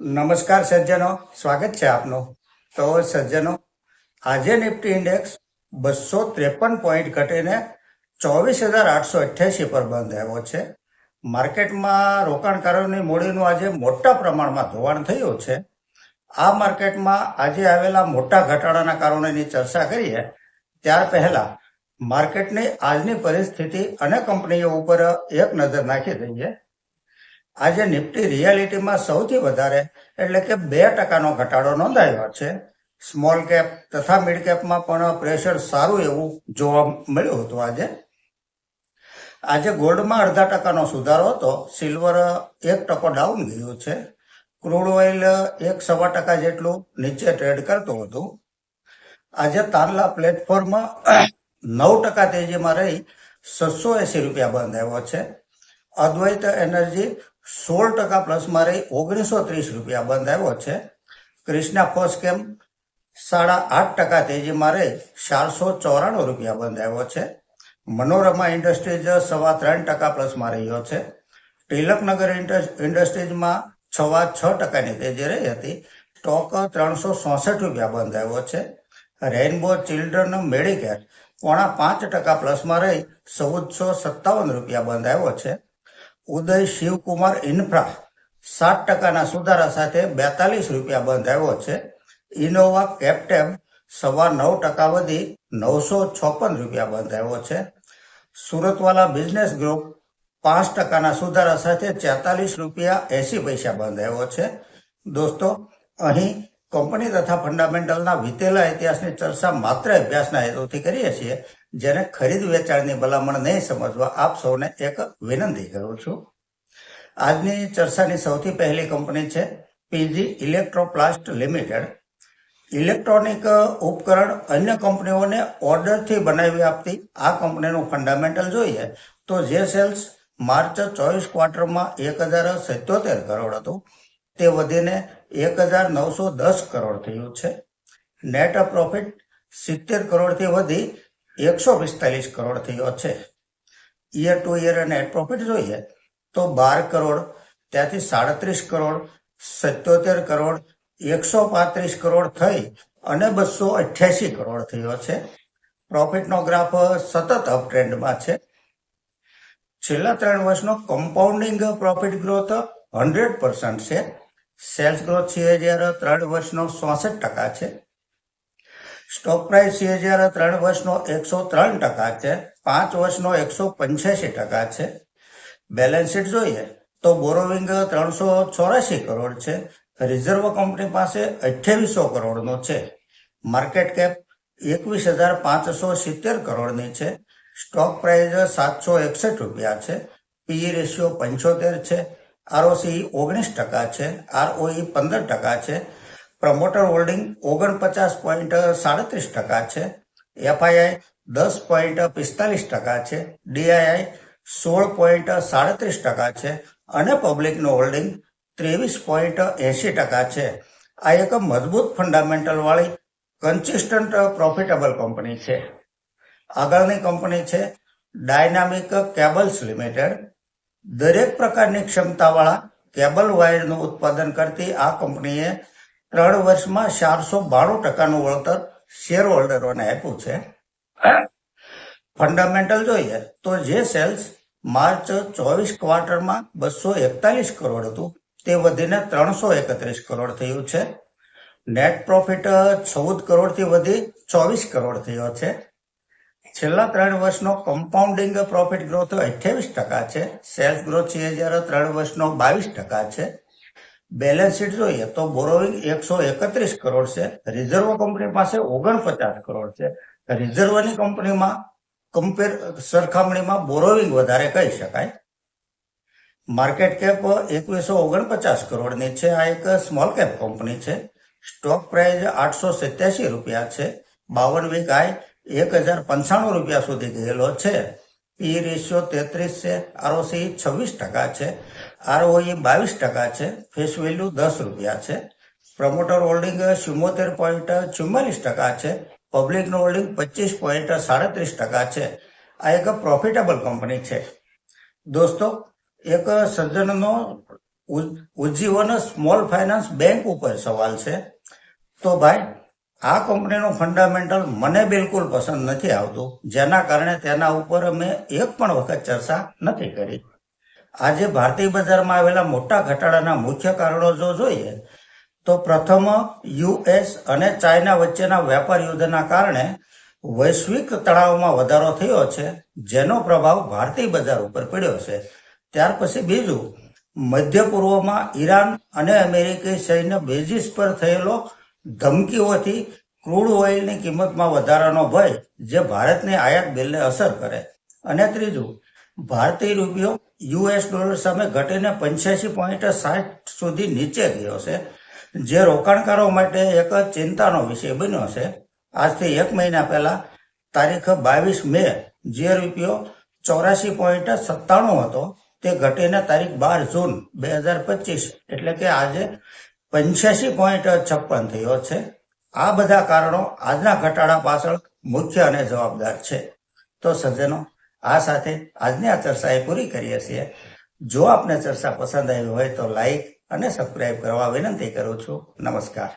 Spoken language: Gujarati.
નમસ્કાર સજ્જનો, સ્વાગત છે આપનું. તો સજ્જનો, આજે નિફ્ટી ઇન્ડેક્સ બસો ત્રેપન પોઈન્ટ ઘટીને ચોવીસ હજાર આઠસો અઠ્યાસી પર બંધ આવ્યો છે. માર્કેટમાં રોકાણકારોની મૂડીનું આજે મોટા પ્રમાણમાં ધોવાણ થયું છે. આ માર્કેટમાં આજે આવેલા મોટા ઘટાડાના કારણોની ચર્ચા કરીએ, ત્યાર પહેલા માર્કેટની આજની પરિસ્થિતિ અને કંપનીઓ ઉપર એક નજર નાખી દઈએ. આજે નિફ્ટી રિયાલિટીમાં સૌથી વધારે, એટલે કે બે ટકાનો ઘટાડો નોંધાયો છે. સ્મોલ કેપ તથા મિડ કેપમાં પણ પ્રેશર સારું એવું જોવા મળ્યું હતું આજે. આજે ગોલ્ડમાં અડધા ટકાનો સુધારો હતો. સિલ્વર એક ટકો ડાઉન ગયું છે. ક્રૂડ ઓઇલ એક સવા ટકા જેટલું નીચે ટ્રેડ કરતું હતું. આજે તારલા પ્લેટફોર્મ નવ ટકા તેજીમાં રહી. છસો એસી રૂપિયા બંધ આવ્યો છે. અદ્વૈત એનર્જી સોળ ટકા પ્લસમાં રહી ઓગણીસો ત્રીસ રૂપિયા બંધ આવ્યો છે. ક્રિષ્ના ફોસ્કેમ સાડા આઠ ટકા તેજીમાં રહી ચારસો ચોરાણું રૂપિયા બંધ આવ્યો છે. મનોરમા ઇન્ડસ્ટ્રીઝ સવા ત્રણ ટકા પ્લસમાં રહ્યો છે. તિલકનગર ઇન્ડસ- ઇન્ડસ્ટ્રીઝમાં છવા છ ટકાની તેજી રહી હતી, સ્ટોક ત્રણસો ચોસઠ રૂપિયા બંધ આવ્યો છે. રેઇનબો ચિલ્ડ્રન મેડિકેર પોણા પાંચ ટકા પ્લસમાં રહી ચૌદસો સત્તાવન રૂપિયા બંધ આવ્યો છે. ઉદય શિવકુમાર ઇન્ફ્રા સાત ટકાના સુધારા સાથે બેતાલીસ રૂપિયા બંધ આવ્યો છે. ઇનોવા કેપ્ટેમ સવા નવ ટકા વધી નવસો છપ્પન રૂપિયા બંધ આવ્યો છે. સુરતવાલા બિઝનેસ ગ્રુપ પાંચ ટકાના સુધારા સાથે છેતાલીસ રૂપિયા એસી પૈસા બંધ આવ્યો છે. દોસ્તો, અહીં કંપની તથા ફંડામેન્ટલના વીતેલા ઇતિહાસની ચર્ચા માત્ર અભ્યાસના હેતુથી કરીએ છીએ. જેને ખરીદ વેચાણની ભલામણ નહીં સમજવા આપ સૌને એક વિનંતી કરું છું. આજની ચર્ચાની સૌથી પહેલી કંપની છે પીજી ઇલેક્ટ્રોપ્લાસ્ટ લિમિટેડ. ઇલેક્ટ્રોનિક ઉપકરણ અન્ય કંપનીઓને ઓર્ડરથી બનાવી આપતી આ કંપનીનું ફંડામેન્ટલ જોઈએ તો જે સેલ્સ માર્ચ ચોવીસ ક્વાર્ટરમાં એક હજાર સિત્યોતેર કરોડ હતું. તે વધીને એક હજાર નવસો દસ કરોડ થયું છે. નેટ પ્રોફિટ સિત્તેર કરોડથી વધી એકસો પિસ્તાલીસ કરોડ થયો છે. Year to year net profit જોઈએ તો બાર કરોડ, ત્યાંથી સાડત્રીસ કરોડ, સત્યોતેર કરોડ, એકસો પાંત્રીસ કરોડ થઈ અને બસો અઠ્યાસી કરોડ થયો છે. પ્રોફિટનો ગ્રાફ સતત અપ ટ્રેન્ડમાં છે. છેલ્લા ત્રણ વર્ષનો compounding profit growth hundred percent છે. સેલ્સ ગ્રોથ છે જ્યારે ત્રણ વર્ષનો ચોસઠ ટકા છે. સ્ટોક પ્રાઇસ જ્યારે ત્રણ વર્ષનો એકસો ત્રણ ટકા છે, પાંચ વર્ષનો એકસો પંચ્યાસી ટકા છે. બેલેન્સ શીટ જોઈએ તો બોરોવિંગ ત્રણસો ચોરાશી કરોડ છે. રિઝર્વ કંપની પાસે અઠ્યાવીસો કરોડનો છે. માર્કેટ કેપ એકવીસ હજાર પાંચસો સિત્તેર કરોડની છે. સ્ટોક પ્રાઇસ સાતસો એકસઠ રૂપિયા છે. પીઈ રેશિયો પંચોતેર છે. આરઓસી ઓગણીસ ટકા છે. આરઓઈ પંદર ટકા છે. પ્રમોટર હોલ્ડિંગ ઓગણપચાસ પોઈન્ટ સાડત્રીસ ટકા છે. એફઆઈઆઈ દસ પોઈન્ટ પિસ્તાલીસ ટકા છે. ડીઆઈઆઈ સોળ પોઈન્ટ સાડત્રીસ ટકા છે. અને પબ્લિકનું હોલ્ડિંગ ત્રેવીસ પોઈન્ટ એંશી ટકા છે. આ એક મજબૂત ફંડામેન્ટલ વાળી કન્સિસ્ટન્ટ પ્રોફિટેબલ કંપની છે. આગળની કંપની છે ડાયનામિક કેબલ્સ લિમિટેડ. દરેક પ્રકારની ક્ષમતાવાળા કેબલ વાયરનું ઉત્પાદન કરતી આ કંપનીએ ત્રણ વર્ષમાં ચારસો બાણું ટકાનું વળતર શેર હોલ્ડરોને આપ્યું છે. ફંડામેન્ટલ જોઈએ તો જે સેલ્સ માર્ચ ચોવીસ ક્વાર્ટરમાં બસો એકતાલીસ કરોડ હતું તે વધીને ત્રણસો એકત્રીસ કરોડ થયું છે. નેટ પ્રોફિટ ચૌદ કરોડથી વધી ચોવીસ કરોડ થયો છે. છેલ્લા ત્રણ વર્ષનો કમ્પાઉન્ડિંગ પ્રોફિટ ગ્રોથ અઠ્યાવીસ ટકા છે. સેલ્સ ગ્રોથ છે જ્યારે ત્રણ વર્ષનો બાવીસ ટકા છે. બેલેન્સ શીટ જોઈએ તો બોરોવિંગ એકસો એકત્રીસ કરોડ છે. રિઝર્વ કંપની પાસે ઓગણપચાસ કરોડ છે. રિઝર્વની કંપનીમાં કમ્પેર સરખામણીમાં બોરોવિંગ વધારે કહી શકાય. માર્કેટ કેપ એકવીસો ઓગણપચાસ કરોડની છે. આ એક સ્મોલ કેપ કંપની છે. સ્ટોક પ્રાઇસ આઠસો સિત્યાસી રૂપિયા છે. બાવન વીક આય એક હજાર પંચાણું રૂપિયા સુધી ગયેલો છે. પી રેશિયો તેત્રીસ છે. આરઓસી છવ્વીસ ટકા છે. આરઓઈ બાવીસ ટકા છે ફેસ વેલ્યુ દસ રૂપિયા છે. પ્રમોટર હોલ્ડિંગ ચુમ્મોતેર પોઈન્ટ ચુમ્માલીસ ટકા છે. પબ્લિકનું હોલ્ડિંગ પચીસ પોઈન્ટ સાડત્રીસ ટકા છે. આ એક પ્રોફિટેબલ કંપની છે. દોસ્તો, એક સજ્જનનો ઉજ- ઉજ્જીવન સ્મોલ ફાઇનાન્સ બેંક ઉપર સવાલ છે. તો ભાઈ, આ કંપનીનું ફંડામેન્ટલ મને બિલકુલ પસંદ નથી આવતું. જેના કારણે તેના ઉપર મેં એક પણ વખત ચર્ચા નથી કરી. આજે ભારતીય બજારમાં આવેલા મોટા ઘટાડાના મુખ્ય કારણો જો જોઈએ, તો પ્રથમ યુએસ અને ચાઇના વચ્ચેના વેપાર યુદ્ધના કારણે વૈશ્વિક તણાવમાં વધારો થયો છે, જેનો પ્રભાવ ભારતીય બજાર ઉપર પડ્યો છે. ત્યાર પછી બીજું, મધ્ય પૂર્વમાં ઈરાન અને અમેરિકી સૈન્ય બેઝિસ પર થયેલો ધમકીઓથી ક્રૂડ ઓઇલની કિંમતમાં વધારાનો ભય, જે ભારતની આયાત બિલને અસર કરે. અને ત્રીજું ભારતીય રૂપિયો યુએસ ડોલર સામે ઘટીને પંચ્યાસી પોઈન્ટ સાઠ સુધી નીચે ગયો છે. જે રોકાણકારો માટે એક ચિંતાનો વિષય બન્યો છે. આજથી એક મહિના પહેલા તારીખ બાવીસ મે જે રૂપિયો ચોરાશી પોઈન્ટ સત્તાણું હતો, તે ઘટીને તારીખ બાર જૂન બે હજાર પચીસ, એટલે કે આજે પંચ્યાસી પોઈન્ટ છપ્પન થયો છે. આ બધા કારણો આજના ઘટાડા પાછળ મુખ્ય અને જવાબદાર છે. તો સજ્જનો આ સાથે આજની આ ચર્ચા એ પૂરી કરીએ છીએ. જો આપને ચર્ચા પસંદ આવી હોય તો લાઈક અને સબસ્ક્રાઈબ કરવા વિનંતી કરું છું. નમસ્કાર.